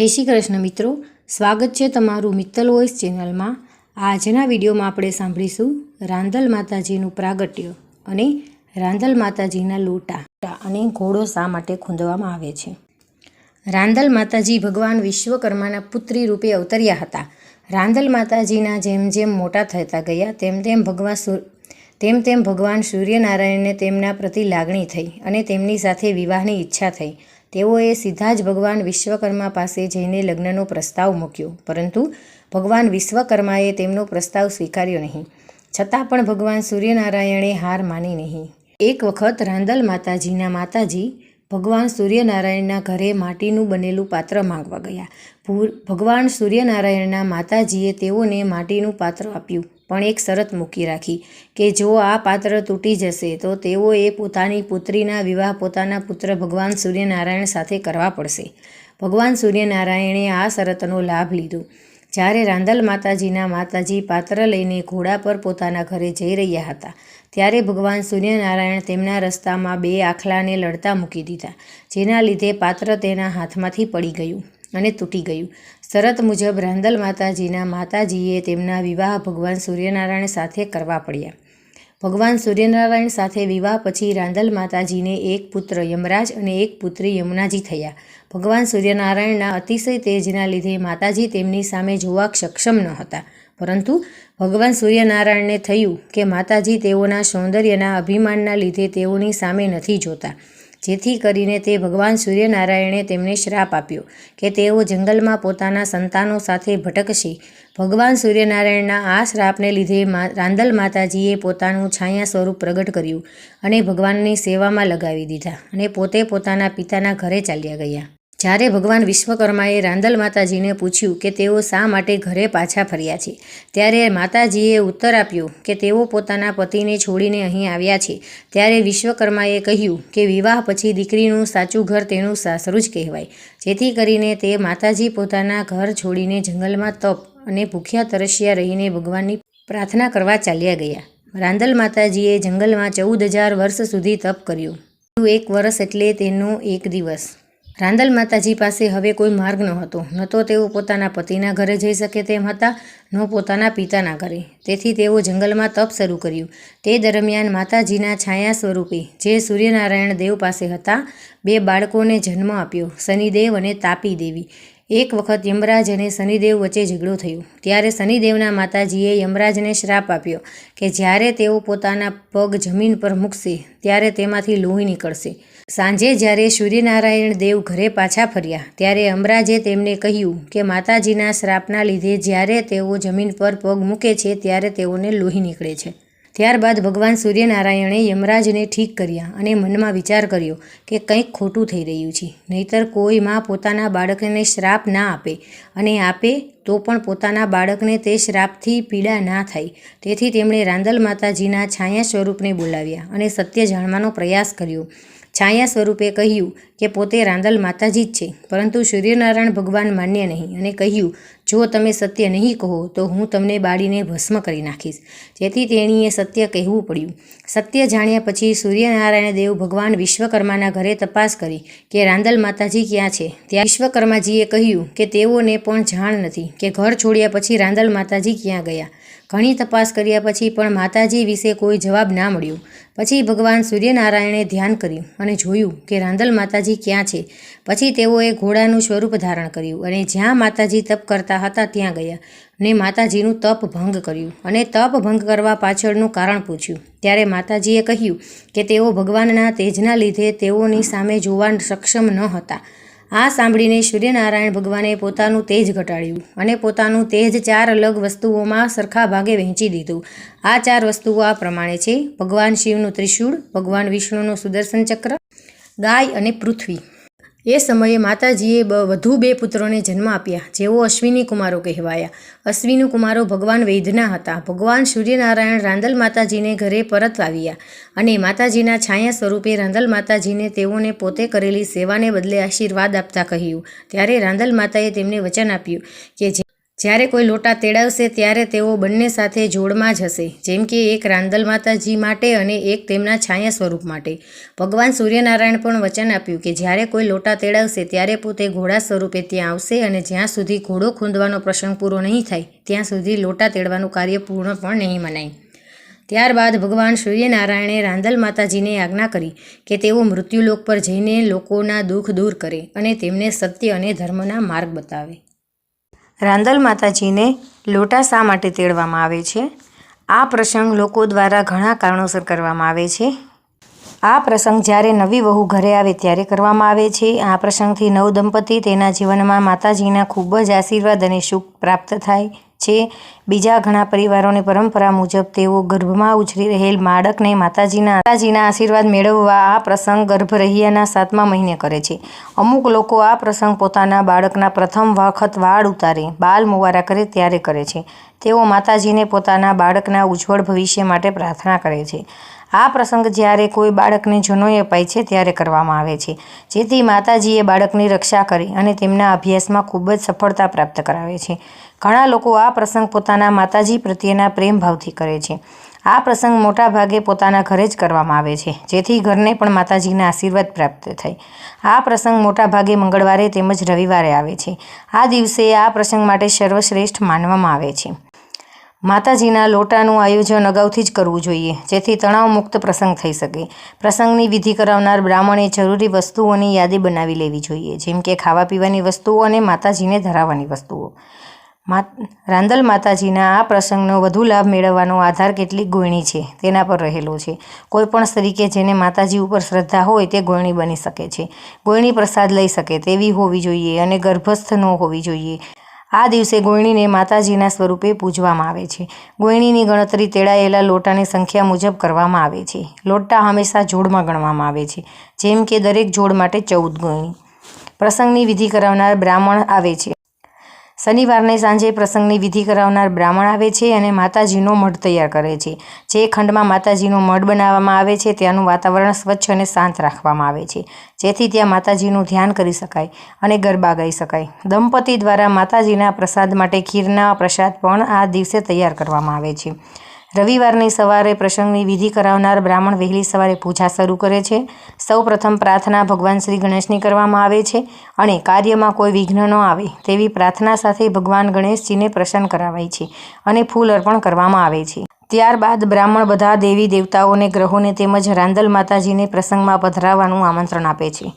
જય શ્રી કૃષ્ણ મિત્રો. સ્વાગત છે તમારું મિત્તલ વોઇસ ચેનલમાં. આજના વિડીયોમાં આપણે સાંભળીશું રાંધલ માતાજીનું પ્રાગટ્ય અને રાંધલ માતાજીના લોટા. અને ઘોડો શા માટે ખૂંદવામાં આવે છે? રાંધલ માતાજી ભગવાન વિશ્વકર્માના પુત્રી રૂપે અવતર્યા હતા. રાંધલ માતાજીના જેમ જેમ મોટા થતા ગયા, તેમ તેમ ભગવાન તેમ તેમ ભગવાન સૂર્યનારાયણને તેમના પ્રતિ લાગણી થઈ અને તેમની સાથે વિવાહની ઈચ્છા થઈ. તેઓએ સીધા જ ભગવાન વિશ્વકર્મા પાસે જઈને લગ્નનો પ્રસ્તાવ મૂક્યો. પરંતુ ભગવાન વિશ્વકર્માએ તેમનો પ્રસ્તાવ સ્વીકાર્યો નહીં. છતાં પણ ભગવાન સૂર્યનારાયણે હાર માની નહીં. એક વખત રાંદલ માતાજીના માતાજી ભગવાન સૂર્યનારાયણના ઘરે માટીનું બનેલું પાત્ર માંગવા ગયા. ભગવાન સૂર્યનારાયણના માતાજીએ તેઓને માટીનું પાત્ર આપ્યું. પણ એક શરત મૂકી રાખી કે જો આ પાત્ર તૂટી જશે, તો તેઓએ પોતાની પુત્રીના વિવાહ પોતાના પુત્ર ભગવાન સૂર્યનારાયણ સાથે કરવા પડશે. ભગવાન સૂર્યનારાયણે આ શરતનો લાભ લીધો. જ્યારે રાંદલ માતાજીના માતાજી પાત્ર લઈને ઘોડા પર પોતાના ઘરે જઈ રહ્યા હતા, ત્યારે ભગવાન સૂર્યનારાયણ તેમના રસ્તામાં બે આખલાને લડતા મૂકી દીધા, જેના લીધે પાત્ર તેના હાથમાંથી પડી ગયું અને તૂટી ગયું. શરત મુજબ રાંદલ માતાજીના માતાજીએ તેમના વિવાહ ભગવાન સૂર્યનારાયણ સાથે કરવા પડ્યા. ભગવાન સૂર્યનારાયણ સાથે વિવાહ પછી રાંદલ માતાજીને એક પુત્ર યમરાજ અને એક પુત્રી યમુનાજી થયા. ભગવાન સૂર્યનારાયણના અતિશય તેજના લીધે માતાજી તેમની સામે જોવા સક્ષમ ન હતા. પરંતુ ભગવાન સૂર્યનારાયણને થયું કે માતાજી તેઓના સૌંદર્યના અભિમાનના લીધે તેઓની સામે નથી જોતા. જેથી કરીને તે ભગવાન સૂર્યનારાયણે તેમને શ્રાપ આપ્યો કે તેઓ જંગલમાં પોતાના સંતાનો સાથે ભટકશે. ભગવાન સૂર્યનારાયણના આ શ્રાપને લીધે રાંદલ માતાજીએ પોતાનું છાયા સ્વરૂપ પ્રગટ કર્યું અને ભગવાનની સેવામાં લગાવી દીધા અને પોતે પોતાના પિતાના ઘરે ચાલ્યા ગયા. જ્યારે ભગવાન વિશ્વકર્માએ રાંદલ માતાજીને પૂછ્યું કે તેઓ શા માટે ઘરે પાછા ફર્યા છે, ત્યારે માતાજીએ ઉત્તર આપ્યો કે તેઓ પોતાના પતિને છોડીને અહીં આવ્યા છે. ત્યારે વિશ્વકર્માએ કહ્યું કે વિવાહ પછી દીકરીનું સાચું ઘર તેનું સાસરું જ કહેવાય. જેથી કરીને તે માતાજી પોતાના ઘર છોડીને જંગલમાં તપ અને ભૂખ્યા તરસ્યા રહીને ભગવાનની પ્રાર્થના કરવા ચાલ્યા ગયા. રાંદલ માતાજીએ જંગલમાં ચૌદ હજાર વર્ષ સુધી તપ કર્યું. એક વર્ષ એટલે તેનો એક દિવસ. રાંદલ માતાજી પાસે હવે કોઈ માર્ગ ન હતો ન તો તેઓ પોતાના પતિના ઘરે જઈ શકે તેમ હતા, ન પોતાના પિતાના ઘરે. તેથી તેઓ જંગલમાં તપ શરૂ કર્યું. તે દરમિયાન માતાજીના છાયા સ્વરૂપે જે સૂર્યનારાયણ દેવ પાસે હતા, બે બાળકોને જન્મ આપ્યો, શનિદેવ અને તાપી દેવી. એક વખત યમરાજ અને શનિદેવ વચ્ચે ઝઘડો થયો. ત્યારે શનિદેવના માતાજીએ યમરાજને શ્રાપ આપ્યો કે જ્યારે તેઓ પોતાના પગ જમીન પર મૂકશે, ત્યારે તેમાંથી લોહી નીકળશે. સાંજે જ્યારે સૂર્યનારાયણ દેવ ઘરે પાછા ફર્યા, ત્યારે અમરાજે તેમને કહ્યું કે માતાજીના શ્રાપના લીધે જ્યારે તેઓ જમીન પર પગ મૂકે છે, ત્યારે તેઓને લોહી નીકળે છે. ત્યારબાદ ભગવાન સૂર્યનારાયણે યમરાજને ઠીક કર્યા અને મનમાં વિચાર કર્યો કે કંઈક ખોટું થઈ રહ્યું છે. નહીતર કોઈ માં પોતાના બાળકને શ્રાપ ના આપે અને આપે તો પણ પોતાના બાળકને તે શ્રાપથી પીડા ના થાય. તેથી તેમણે રાંદલ માતાજીના છાયા સ્વરૂપને બોલાવ્યા અને સત્ય જાણવાનો પ્રયાસ કર્યો. છાયા સ્વરૂપે કહ્યું કે પોતે રાંદલ માતાજી જ છે, પરંતુ સૂર્યનારાયણ ભગવાન માન્ય નહીં અને કહ્યું, જો તમે સત્ય નહીં કહો, તો હું તમને બાળીને ભસ્મ કરી નાખીશ. જેથી તેણીએ સત્ય કહેવું પડ્યું. સત્ય જાણ્યા પછી સૂર્યનારાયણ દેવ ભગવાન વિશ્વકર્માના ઘરે તપાસ કરી કે રાંદલ માતાજી ક્યાં છે. ત્યાં વિશ્વકર્માજીએ કહ્યું કે તેઓને પણ જાણ નથી. કે ઘર છોડ્યા પછી રાંદલ માતાજી ક્યાં ગયા? ઘણી તપાસ કર્યા પછી પણ માતાજી વિશે કોઈ જવાબ ના મળ્યો. પછી ભગવાન સૂર્યનારાયણે ધ્યાન કર્યું અને જોયું કે રાંદલ માતાજી ક્યાં છે. પછી તેઓએ ઘોડાનું સ્વરૂપ ધારણ કર્યું અને જ્યાં માતાજી તપ કરતા હતા ત્યાં ગયા ને માતાજીનું તપ ભંગ કર્યું અને તપ ભંગ કરવા પાછળનું કારણ પૂછ્યું. ત્યારે માતાજીએ કહ્યું કે તેઓ ભગવાનના તેજના લીધે તેઓની સામે જોવા સક્ષમ ન હતા. આ સાંભળીને સૂર્યનારાયણ ભગવાને પોતાનું તેજ ઘટાડ્યું અને પોતાનું તેજ ચાર અલગ વસ્તુઓમાં સરખા ભાગે વહેંચી દીધું. આ ચાર વસ્તુઓ આ પ્રમાણે છે. ભગવાન શિવનું ત્રિશૂળ, ભગવાન વિષ્ણુનું સુદર્શન ચક્ર, ગાય અને પૃથ્વી. એ સમયે માતાજીએ વધુ બે પુત્રોને જન્મ આપ્યા, જેઓ અશ્વિની કુમારો કહેવાયા. અશ્વિની કુમારો ભગવાન વૈદના હતા. ભગવાન સૂર્યનારાયણ રાંદલ માતાજીને ઘરે પરત આવ્યા અને માતાજીના છાયા સ્વરૂપે રાંદલ માતાજીને તેઓને પોતે કરેલી સેવાને બદલે આશીર્વાદ આપતા કહ્યું. ત્યારે રાંદલ માતાએ તેમને વચન આપ્યું કે જે જ્યારે કોઈ લોટા તેડાવશે ત્યારે તેઓ બંને સાથે જોડમાં જ હશે. જેમ કે એક રાંદલ માતાજી માટે અને એક તેમના છાયા સ્વરૂપ માટે. ભગવાન સૂર્યનારાયણ પણ વચન આપ્યું કે જ્યારે કોઈ લોટા તેડાવશે ત્યારે પોતે ઘોડા સ્વરૂપે ત્યાં આવશે અને જ્યાં સુધી ઘોડો ખૂંદવાનો પ્રસંગ પૂરો નહીં થાય, ત્યાં સુધી લોટા તેડવાનું કાર્ય પૂર્ણ પણ નહીં મનાય. ત્યારબાદ ભગવાન સૂર્યનારાયણે રાંદલ માતાજીને આજ્ઞા કરી કે તેઓ મૃત્યુલોક પર જઈને લોકોના દુઃખ દૂર કરે અને તેમને સત્ય અને ધર્મના માર્ગ બતાવે. રાંદલ માતાજીને લોટા શા માટે તેડવામાં આવે છે? આ પ્રસંગ લોકો દ્વારા ઘણા કારણોસર કરવામાં આવે છે. આ પ્રસંગ જ્યારે નવી વહુ ઘરે આવે ત્યારે કરવામાં આવે છે. આ પ્રસંગથી નવ દંપતી તેના જીવનમાં માતાજીના ખૂબ જ આશીર્વાદ અને સુખ પ્રાપ્ત થાય. છે. બીજા ઘણા પરિવારોની પરંપરા મુજબ તેઓ ગર્ભમાં ઉછરી રહેલ બાળકને માતાજીના માતાજીના આશીર્વાદ મેળવવા આ પ્રસંગ ગર્ભ રહ્યાના સાતમા મહિને કરે છે. અમુક લોકો આ પ્રસંગ પોતાના બાળકના પ્રથમ વખત વાળ ઉતારે બાલ મુવારા કરે ત્યારે કરે છે. તેઓ માતાજીને પોતાના બાળકના ઉજ્જવળ ભવિષ્ય માટે પ્રાર્થના કરે છે. આ પ્રસંગ જ્યારે કોઈ બાળકને જનોઈ અપાય છે ત્યારે કરવામાં આવે છે. જેથી માતાજીએ બાળકની રક્ષા કરી અને તેમના અભ્યાસમાં ખૂબ જ સફળતા પ્રાપ્ત કરાવે છે. ઘણા લોકો આ પ્રસંગ પોતાના માતાજી પ્રત્યેના પ્રેમભાવથી કરે છે. આ પ્રસંગ મોટા ભાગે પોતાના ઘરે જ કરવામાં આવે છે, જેથી ઘરને પણ માતાજીના આશીર્વાદ પ્રાપ્ત થાય. આ પ્રસંગ મોટા ભાગે મંગળવારે તેમજ રવિવારે આવે છે. આ દિવસે આ પ્રસંગ માટે સર્વશ્રેષ્ઠ માનવામાં આવે છે. માતાજીના લોટાનું આયોજન અગાઉથી જ કરવું જોઈએ, જેથી તણાવ મુક્ત પ્રસંગ થઈ શકે. પ્રસંગની વિધિ કરાવનાર બ્રાહ્મણે જરૂરી વસ્તુઓની યાદી બનાવી લેવી જોઈએ, જેમ કે ખાવા પીવાની વસ્તુઓ અને માતાજીને ધરાવવાની વસ્તુઓ. મા, રાંદલ માતાજીના આ પ્રસંગનો વધુ લાભ મેળવવાનો આધાર કેટલી ગોયણી છે, તેના પર રહેલો છે. કોઈપણ તરીકે જેને માતાજી ઉપર શ્રદ્ધા હોય, તે ગોયણી બની શકે છે. ગોયણી પ્રસાદ લઈ શકે તેવી હોવી જોઈએ અને ગર્ભસ્થ ન હોવી જોઈએ. આ દિવસે ગોયણીને માતાજીના સ્વરૂપે પૂજવામાં આવે છે. ગોયણીની ગણતરી તેડાયેલા લોટાની સંખ્યા મુજબ કરવામાં આવે છે. લોટા હંમેશા જોડમાં ગણવામાં આવે છે, જેમ કે દરેક જોડ માટે ચૌદ ગોયણી. પ્રસંગની વિધિ કરાવનાર બ્રાહ્મણ આવે છે. શનિવારને સાંજે પ્રસંગની વિધિ કરાવનાર બ્રાહ્મણ આવે છે અને માતાજીનો મઢ તૈયાર કરે છે. જે ખંડમાં માતાજીનો મઢ બનાવવામાં આવે છે, ત્યાંનું વાતાવરણ સ્વચ્છ અને શાંત રાખવામાં આવે છે. જેથી ત્યાં માતાજીનું ધ્યાન કરી શકાય અને ગરબા ગાઈ શકાય. દંપતી દ્વારા માતાજીના પ્રસાદ માટે ખીરના પ્રસાદ પણ આ દિવસે તૈયાર કરવામાં આવે છે. રવિવારની સવારે પ્રસંગની વિધિ કરાવનાર બ્રાહ્મણ વહેલી સવારે પૂજા શરૂ કરે છે. સૌ પ્રથમ પ્રાર્થના ભગવાન શ્રી ગણેશની કરવામાં આવે છે અને કાર્યમાં કોઈ વિઘ્ન ન આવે તેવી પ્રાર્થના સાથે ભગવાન ગણેશજીને પ્રસન્ન કરાવાય છે અને ફૂલ અર્પણ કરવામાં આવે છે. ત્યારબાદ બ્રાહ્મણ બધા દેવી દેવતાઓને ગ્રહોને તેમજ રાંદલ માતાજીને પ્રસંગમાં પધરાવવાનું આમંત્રણ આપે છે.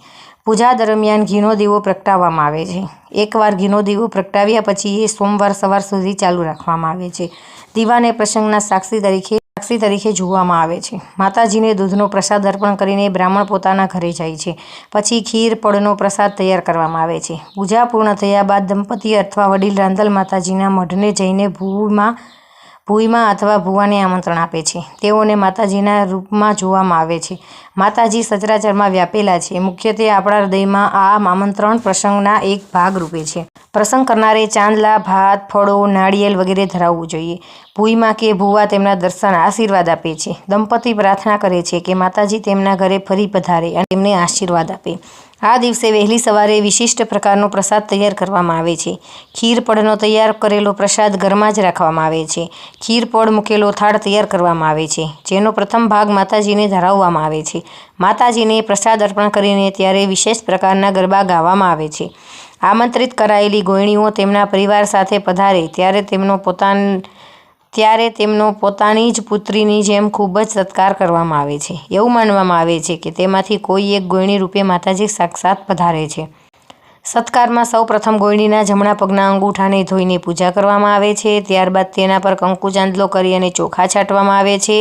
પૂજા દરમિયાન ઘીનો દીવો પ્રગટાવવામાં આવે છે. એકવાર ઘીનો દીવો પ્રગટાવ્યા પછી એ સોમવાર સવાર સુધી ચાલુ રાખવામાં આવે છે. દીવાને પ્રસંગના સાક્ષી તરીકે સાક્ષી તરીકે જોવામાં આવે છે. માતાજીને દૂધનો પ્રસાદ અર્પણ કરીને બ્રાહ્મણ પોતાના ઘરે જાય છે. પછી ખીર, પડનો પ્રસાદ તૈયાર કરવામાં આવે છે. પૂજા પૂર્ણ થયા બાદ દંપતી અથવા વડીલ રાંધલ માતાજીના મઢને જઈને ભૂમાં ભૂઈમાં અથવા ભુવાને આમંત્રણ આપે છે. તેઓને માતાજીના રૂપમાં જોવામાં આવે છે. માતાજી સચરાચરમાં વ્યાપેલા છે. મુખ્યત્વે આપણા હૃદયમાં આ આમંત્રણ પ્રસંગના એક ભાગ રૂપે છે. પ્રસંગ કરનારે ચાંદલા, ભાત, ફળો, નાળિયેર વગેરે ધરાવવું જોઈએ. ભૂઈમાં કે ભુવા તેમના દર્શન આશીર્વાદ આપે છે. દંપતી પ્રાર્થના કરે છે કે માતાજી તેમના ઘરે ફરી પધારે અને તેમને આશીર્વાદ આપે. આ દિવસે વહેલી સવારે વિશિષ્ટ પ્રકારનો પ્રસાદ તૈયાર કરવામાં આવે છે. ખીરપળનો તૈયાર કરેલો પ્રસાદ ઘરમાં જ રાખવામાં આવે છે. ખીરપળ મૂકેલો થાળ તૈયાર કરવામાં આવે છે, જેનો પ્રથમ ભાગ માતાજીને ધરાવવામાં આવે છે. માતાજીને પ્રસાદ અર્પણ કરીને ત્યારે વિશેષ પ્રકારના ગરબા ગાવામાં આવે છે. આમંત્રિત કરાયેલી ગોયણીઓ તેમના પરિવાર સાથે પધારે ત્યારે તેમનો પોતાન ત્યારે તેમનો પોતાની જ પુત્રીની જેમ ખૂબ જ સત્કાર કરવામાં આવે છે. એવું માનવામાં આવે છે કે તેમાંથી કોઈ એક ગોયણી રૂપે માતાજી સાક્ષાત પધારે છે. સત્કારમાં સૌ પ્રથમ ગોયણીના જમણા પગના અંગૂઠાને ધોઈને પૂજા કરવામાં આવે છે. ત્યારબાદ તેના પર કંકુ ચાંદલો કરી અને ચોખા છાંટવામાં આવે છે.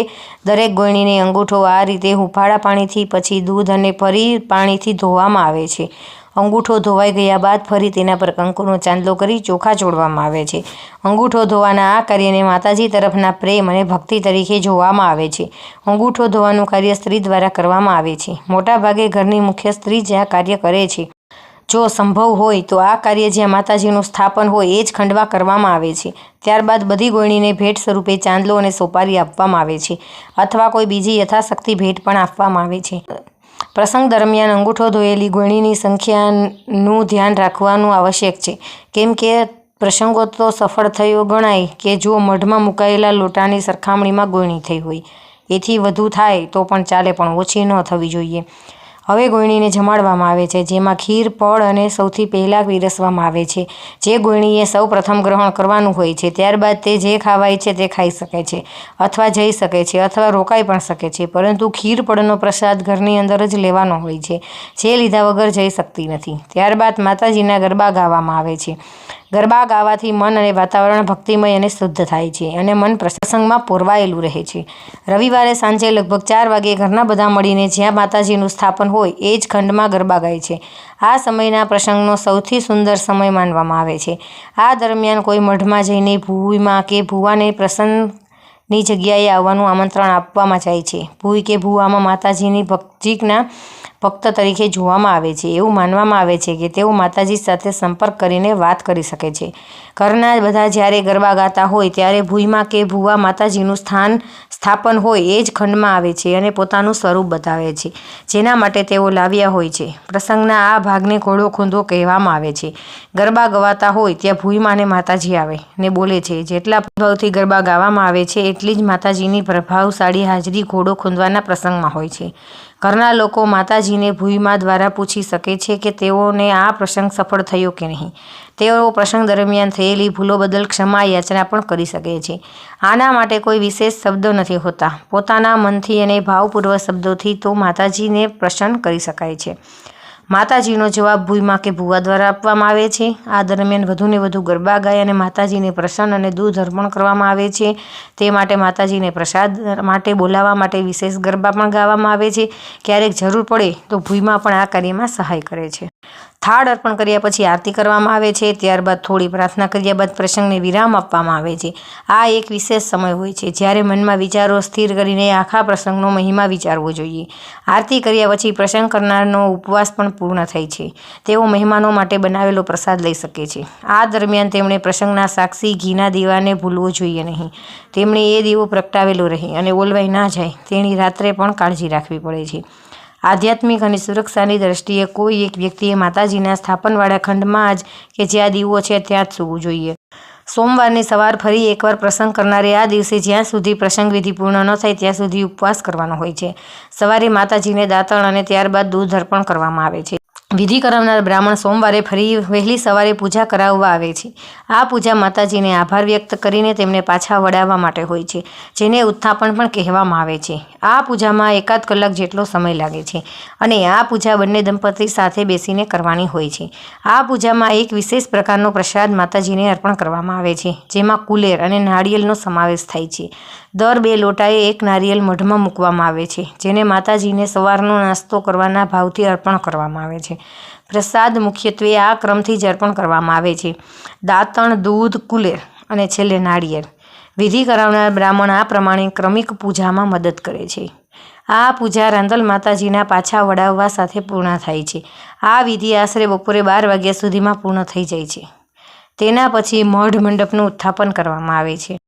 દરેક ગોયણીને અંગૂઠો આ રીતે હુંફાળા પાણીથી, પછી દૂધ અને ફરી પાણીથી ધોવામાં આવે છે. અંગૂઠો ધોવાઈ ગયા બાદ ફરી તેના પર કંકુનો ચાંદલો કરી ચોખા ચોડવામાં આવે છે. અંગૂઠો ધોવાના આ કાર્યને માતાજી તરફના પ્રેમ અને ભક્તિ તરીકે જોવામાં આવે છે. અંગૂઠો ધોવાનું કાર્ય સ્ત્રી દ્વારા કરવામાં આવે છે. મોટાભાગે ઘરની મુખ્ય સ્ત્રી જ આ કાર્ય કરે છે. જો સંભવ હોય તો આ કાર્ય જ્યાં માતાજીનું સ્થાપન હોય એ જ ખંડવા કરવામાં આવે છે. ત્યારબાદ બધી ગોયણીને ભેટ સ્વરૂપે ચાંદલો અને સોપારી આપવામાં આવે છે. અથવા કોઈ બીજી યથાશક્તિ ભેટ પણ આપવામાં આવે છે. પ્રસંગ દરમિયાન અંગૂઠો ધોયેલી ગોયણીની સંખ્યાનું ધ્યાન રાખવાનું આવશ્યક છે. કેમ કે પ્રસંગો તો સફળ થયો ગણાય કે જો મઢમાં મુકાયેલા લોટાની સરખામણીમાં ગોયણી થઈ હોય. એથી વધુ થાય તો પણ ચાલે, પણ ઓછી ન થવી જોઈએ. હવે ગોયણીને જમાડવામાં આવે છે, જેમાં ખીર પળ અને સૌથી પહેલાં પીરસવામાં આવે છે. જે ગોયણીએ સૌ પ્રથમ ગ્રહણ કરવાનું હોય છે, ત્યારબાદ તે જે ખાવા છે તે ખાઈ શકે છે, અથવા જઈ શકે છે, અથવા રોકાઈ પણ શકે છે, પરંતુ ખીર પડનો પ્રસાદ ઘરની અંદર જ લેવાનો હોય છે. જે લીધા વગર જઈ શકતી નથી. ત્યારબાદ માતાજીના ગરબા ગાવામાં આવે છે. ગરબા ગાવાથી મન અને વાતાવરણ ભક્તિમય અને શુદ્ધ થાય છે અને મન પ્રસંગમાં પોરવાયેલું રહે છે. રવિવારે સાંજે લગભગ ચાર વાગે ઘરના બધા મળીને જ્યાં માતાજીનું સ્થાપન હોય એ જ ખંડમાં ગરબા ગાય છે. આ સમયના પ્રસંગનો સૌથી સુંદર સમય માનવામાં આવે છે. આ દરમિયાન કોઈ મઢમાં જઈને ભૂવીમાં કે ભૂવાને પ્રસન્નની જગ્યાએ આવવાનું આમંત્રણ આપવામાં જાય છે. ભૂઈ કે ભૂવામાં માતાજીની ભક્તિના ભક્ત તરીકે જોવામાં આવે છે. એવું માનવામાં આવે છે કે તેઓ માતાજી સાથે સંપર્ક કરીને વાત કરી શકે છે. ઘરના બધા જ્યારે ગરબા ગાતા હોય ત્યારે ભૂઈમાં કે ભૂવા માતાજીનું સ્થાન સ્થાપન હોય એ જ ખંડમાં આવે છે અને પોતાનું સ્વરૂપ બતાવે છે, જેના માટે તેઓ લાવ્યા હોય છે. પ્રસંગના આ ભાગને ઘોડો ખૂંદો કહેવામાં આવે છે. ગરબા ગવાતા હોય ત્યાં ભૂઈમાં અને માતાજી આવે ને બોલે છે. જેટલા પ્રભાવથી ગરબા ગાવામાં આવે છે, એટલી જ માતાજીની પ્રભાવશાળી હાજરી ઘોડો ખૂંદવાના પ્રસંગમાં હોય છે. ઘરના લોકો માતાજીને ભૂઈમા દ્વારા પૂછી શકે છે કે તેઓને આ પ્રસંગ સફળ થયો કે નહીં. તેઓ પ્રસંગ દરમિયાન થયેલી ભૂલો બદલ ક્ષમા યાચના પણ કરી શકે છે. આના માટે કોઈ વિશેષ શબ્દો નથી હોતા. પોતાના મનથી અને ભાવપૂર્વક શબ્દોથી તો માતાજીને પ્રસન્ન કરી શકાય છે. માતાજીનો જવાબ ભૂઈમાં કે ભૂવા દ્વારા આપવામાં આવે છે. આ દરમિયાન વધુને વધુ ગરબા ગાય અને માતાજીને પ્રસન્ન અને દૂધ અર્પણ કરવામાં આવે છે. તે માટે માતાજીને પ્રસાદ માટે બોલાવવા માટે વિશેષ ગરબા પણ ગાવામાં આવે છે. ક્યારેક જરૂર પડે તો ભૂઈમાં પણ આ કાર્યમાં સહાય કરે છે. થાળ અર્પણ કર્યા પછી આરતી કરવામાં આવે છે. ત્યારબાદ થોડી પ્રાર્થના કર્યા બાદ પ્રસંગને વિરામ આપવામાં આવે છે. આ એક વિશેષ સમય હોય છે. જ્યારે મનમાં વિચારો સ્થિર કરીને આખા પ્રસંગનો મહિમા વિચારવો જોઈએ. આરતી કર્યા પછી પ્રસંગ કરનારનો ઉપવાસ પણ પૂર્ણ થાય છે. તેઓ મહેમાનો માટે બનાવેલો પ્રસાદ લઈ શકે છે. આ દરમિયાન તેમણે પ્રસંગના સાક્ષી ઘીના દીવાને ભૂલવો જોઈએ નહીં. તેમણે એ દીવો પ્રગટાવેલો રહે અને ઓલવાઈ ના જાય તેની રાત્રે પણ કાળજી રાખવી પડે છે. આધ્યાત્મિક અને સુરક્ષાની દ્રષ્ટિએ કોઈ એક વ્યક્તિએ માતાજીના સ્થાપનવાળા ખંડમાં જ કે જ્યાં દીવો છે ત્યાં જ સૂવું જોઈએ. સોમવારની સવાર ફરી એકવાર પ્રસંગ કરનારે આ દિવસે જ્યાં સુધી પ્રસંગ વિધિ પૂર્ણ ન થાય ત્યાં સુધી ઉપવાસ કરવાનો હોય છે. સવારે માતાજીને દાંતણ અને ત્યારબાદ દૂધ અર્પણ કરવામાં આવે છે. વિધિ કરાવનાર બ્રાહ્મણ સોમવારે ફરી વહેલી સવારે પૂજા કરાવવા આવે છે. આ પૂજા માતાજીને આભાર વ્યક્ત કરીને તેમને પાછા વડાવવા માટે હોય છે, જેને ઉત્થાપન પણ કહેવામાં આવે છે. આ પૂજામાં એકાદ કલાક જેટલો સમય લાગે છે અને આ પૂજા બંને દંપતી સાથે બેસીને કરવાની હોય છે. આ પૂજામાં એક વિશેષ પ્રકારનો પ્રસાદ માતાજીને અર્પણ કરવામાં આવે છે, જેમાં કુલેર અને નાળિયેરનો સમાવેશ થાય છે. દર બે લોટાએ એક નારિયેલ મઢમાં મૂકવામાં આવે છે, જેને માતાજીને સવારનો નાસ્તો કરવાના ભાવથી અર્પણ કરવામાં આવે છે. પ્રસાદ મુખ્યત્વે આ ક્રમથી જ અર્પણ કરવામાં આવે છે. દાંતણ, દૂધ, કુલેર અને છેલ્લે નાળિયેર. વિધિ કરાવનાર બ્રાહ્મણ આ પ્રમાણે ક્રમિક પૂજામાં મદદ કરે છે. આ પૂજા રાંધલ માતાજીના પાછા વડાવવા સાથે પૂર્ણ થાય છે. આ વિધિ આશરે બપોરે બાર વાગ્યા સુધીમાં પૂર્ણ થઈ જાય છે. તેના પછી મઢ મંડપનું ઉત્થાપન કરવામાં આવે છે.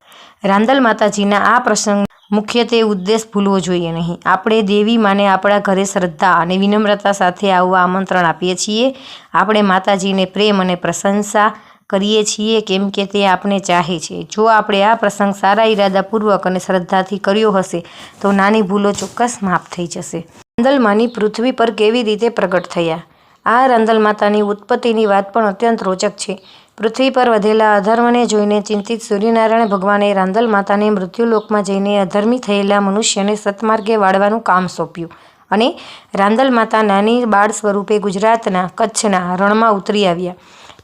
રાંદલ માતાજીના આ પ્રસંગ મુખ્યત્વે ઉદ્દેશ ભૂલવો જોઈએ નહીં. આપણે દેવી માને આપણા ઘરે શ્રદ્ધા અને વિનમ્રતા સાથે આવવા આમંત્રણ આપીએ છીએ. આપણે માતાજીને પ્રેમ અને પ્રશંસા કરીએ છીએ કેમ કે તે આપણે ચાહે છે. જો આપણે આ પ્રસંગ સારા ઈરાદાપૂર્વક અને શ્રદ્ધાથી કર્યો હશે, તો નાની ભૂલો ચોક્કસ માફ થઈ જશે. રાંદલમાની પૃથ્વી પર કેવી રીતે પ્રગટ થયા? આ રાંદલ માતાની ઉત્પત્તિની વાત પણ અત્યંત રોચક છે. પૃથ્વી પર વધેલા અધર્મને જોઈને ચિંતિત સૂર્યનારાયણ ભગવાને રાંદલ માતાને મૃત્યુલોકમાં જઈને અધર્મી થયેલા મનુષ્યને સત્માર્ગે વાળવાનું કામ સોંપ્યું અને રાંદલ માતા નાની બાળ સ્વરૂપે ગુજરાતના કચ્છના રણમાં ઉતરી આવ્યા.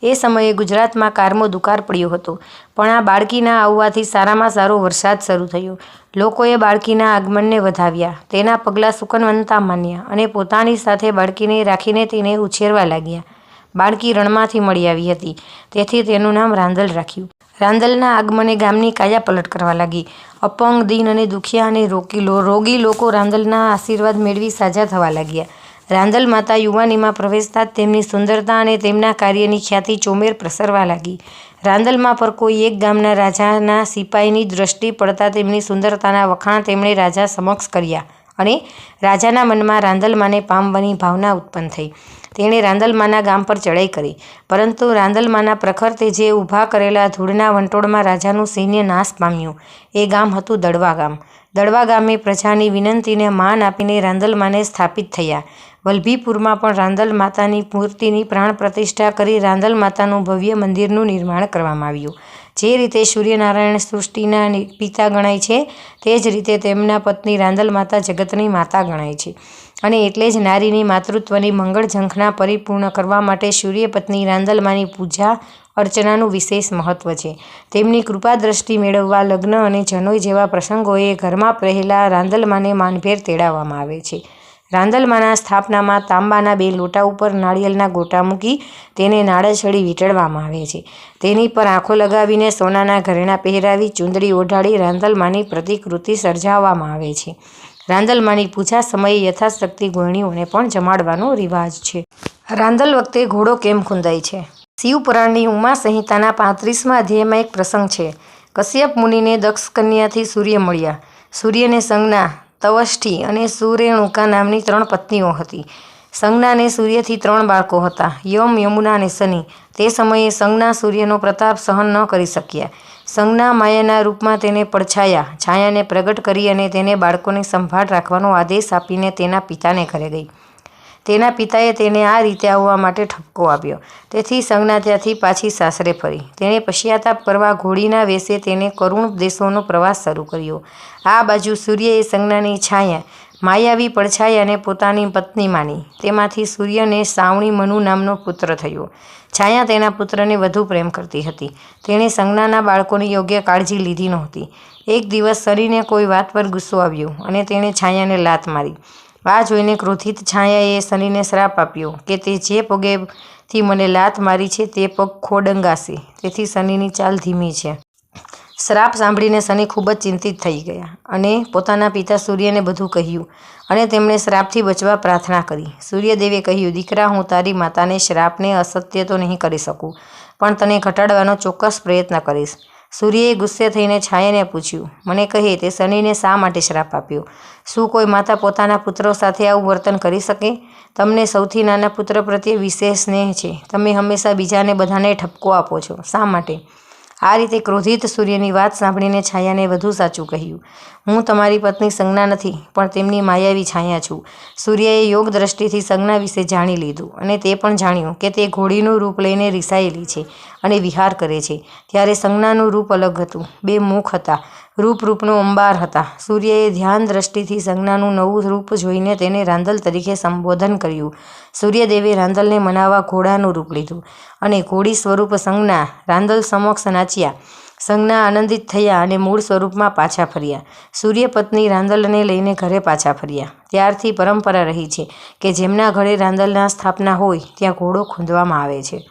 એ સમયે ગુજરાતમાં કારમો દુકાળ પડ્યો હતો. પણ આ બાળકીના આવવાથી સારામાં સારો વરસાદ શરૂ થયો. લોકોએ બાળકીના આગમનને વધાવ્યા. તેના પગલાં સુકનવંતા માન્યા અને પોતાની સાથે બાળકીને રાખીને તેને ઉછેરવા લાગ્યા. બાળકી રણમાંથી મળી આવી હતી. તેથી તેનું નામ રાંદલ રાખ્યું. રાંદલના આગમને ગામની કાયા પલટ કરવા લાગી. અપંગ, દીન અને દુખિયા અને રોગી રોગી લોકો રાંદલના આશીર્વાદ મેળવી સાજા થવા લાગ્યા. રાંદલ માતા યુવાનીમાં પ્રવેશતા તેમની સુંદરતા અને તેમના કાર્યની ખ્યાતિ ચોમેર પ્રસરવા લાગી. રાંદલમાં પર કોઈ એક ગામના રાજાના સિપાહીની દ્રષ્ટિ પડતા તેમની સુંદરતાના વખાણ તેમણે રાજા સમક્ષ કર્યા અને રાજાના મનમાં રાંદલમાને પામવાની ભાવના ઉત્પન્ન થઈ. તેણે રાંદલમાના ગામ પર ચડાઈ કરી. પરંતુ રાંદલમાના પ્રખર તેજે ઊભા કરેલા ધૂળના વંટોળમાં રાજાનું સૈન્ય નાશ પામ્યું. એ ગામ હતું દડવા ગામ. દડવા ગામે પ્રજાની વિનંતીને માન આપીને રાંદલમાને સ્થાપિત થયા. વલભીપુરમાં પણ રાંદલ માતાની મૂર્તિની પ્રાણ પ્રતિષ્ઠા કરી રાંદલ માતાનું ભવ્ય મંદિરનું નિર્માણ કરવામાં આવ્યું. જે રીતે સૂર્યનારાયણ સૃષ્ટિના પિતા ગણાય છે, તે જ રીતે તેમના પત્ની રાંદલ માતા જગતની માતા ગણાય છે. અને એટલે જ નારીની માતૃત્વની મંગળ ઝંખના પરિપૂર્ણ કરવા માટે સૂર્યપત્ની રાંદલમાની પૂજા અર્ચનાનું વિશેષ મહત્વ છે. તેમની કૃપા દ્રષ્ટિ મેળવવા લગ્ન અને જનોઈ જેવા પ્રસંગોએ ઘરમાં રહેલા રાંદલમાને માનભેર તેડાવવામાં આવે છે. રાંદલમાના સ્થાપનામાં તાંબાના બે લોટા ઉપર નાળિયેરના ગોટા મૂકી તેને નાળચડી વીંટળવામાં આવે છે. તેની પર આંખો લગાવીને સોનાના ઘરેણાં પહેરાવી ચૂંદડી ઓઢાડી રાંદલમાની પ્રતિકૃતિ સર્જાવવામાં આવે છે. રાંદલમાની પૂજા સમયે યથાશક્તિ ગૃહિણીઓને પણ જમાડવાનો રિવાજ છે. રાંદલ વખતે ઘોડો કેમ ખૂંદાય છે? શિવપુરાણની ઉમા સંહિતાના પાંત્રીસમાં અધ્યાયમાં એક પ્રસંગ છે. કશ્યપ મુનિને દક્ષ કન્યાથી સૂર્ય મળ્યા. સૂર્યને સંજ્ઞા તવષ્ઠી અને સુરેણુકા નામની ત્રણ પત્નીઓ હતી. સંજ્ઞાને સૂર્યથી ત્રણ બાળકો હતા. યમ, યમુના અને શનિ. તે સમયે સંજ્ઞા સૂર્યનો પ્રતાપ સહન ન કરી શક્યા. સંજ્ઞા માયાના રૂપમાં તેને પડછાયા. છાયાને પ્રગટ કરી અને તેને બાળકોની સંભાળ રાખવાનો આદેશ આપીને તેના પિતાને ઘરે ગઈ. તેના પિતાએ તેને આ રીતે આવવા માટે ઠપકો આપ્યો. તેથી સંજ્ઞા ત્યાંથી પાછી સાસરે ફરી. તેણે પશ્ચાતાપ કરવા ઘોડીના વેશે તેને કરુણ દેશોનો પ્રવાસ શરૂ કર્યો. આ બાજુ સૂર્યએ સંજ્ઞાની છાયા, માયાવી પડછાયાને પોતાની પત્ની માની. તેમાંથી સૂર્યને સાવણી મનુ નામનો પુત્ર થયો. છાયા તેના પુત્રને વધુ પ્રેમ કરતી હતી. તેણે સંજ્ઞાના બાળકોની યોગ્ય કાળજી લીધી નહોતી. એક દિવસ શરીને કોઈ વાત પર ગુસ્સો આવ્યો અને તેણે છાયાને લાત મારી. આ જોઈને ક્રોધિત છાયાએ શનિને શ્રાપ આપ્યો કે તે જે પગેથી મને લાત મારી છે તે પગ ખોડંગાશે. તેથી શનિની ચાલ ધીમી છે. શ્રાપ સાંભળીને શનિ ખૂબ જ ચિંતિત થઈ ગયા અને પોતાના પિતા સૂર્યને બધું કહ્યું અને તેમણે શ્રાપથી બચવા પ્રાર્થના કરી. સૂર્યદેવે કહ્યું, દીકરા, હું તારી માતાને શ્રાપને અસત્ય તો નહીં કરી શકું, પણ તને ઘટાડવાનો ચોક્કસ પ્રયત્ન કરીશ. સૂર્યએ ગુસ્સે થઈને છાયાને પૂછ્યું, મને કહે તે શનિને શા માટે શ્રાપ આપ્યો? શું કોઈ માતા પોતાના પુત્રો સાથે આવું વર્તન કરી શકે? તમને સૌથી નાના પુત્ર પ્રત્યે વિશેષ સ્નેહ છે. તમે હંમેશા બીજાને બધાને ઠપકો આપો છો. શા માટે? આ રીતે ક્રોધિત સૂર્યની વાત સાંભળીને છાયાને વધુ સાચું કહ્યું, હું તમારી પત્ની સંજ્ઞા નથી, પણ તેમની માયાવી છાયા છું. સૂર્યએ યોગ દ્રષ્ટિથી સંજ્ઞા વિશે જાણી લીધું અને તે પણ જાણ્યું કે તે ઘોડીનું રૂપ લઈને રિસાયેલી છે. અને વિહાર કરે છે. ત્યારે સંજ્ઞાનું રૂપ અલગ હતું. બે મુખ હતા. રૂપ રૂપનો અંબાર હતા. સૂર્યએ ધ્યાન દ્રષ્ટિથી સંજ્ઞાનું નવું રૂપ જોઈને તેને રાંદલ તરીકે સંબોધન કર્યું. સૂર્યદેવે રાંદલને મનાવવા ઘોડાનું રૂપ લીધું અને ઘોડી સ્વરૂપ સંજ્ઞા રાંદલ સમક્ષ નાચ્યા. સંજ્ઞા આનંદિત થયા અને મૂળ સ્વરૂપમાં પાછા ફર્યા. સૂર્યપત્ની રાંદલને લઈને ઘરે પાછા ફર્યા. ત્યારથી પરંપરા રહી છે કે જેમના ઘરે રાંદલના સ્થાપના હોય, ત્યાં ઘોડો ખૂંદવામાં આવે છે.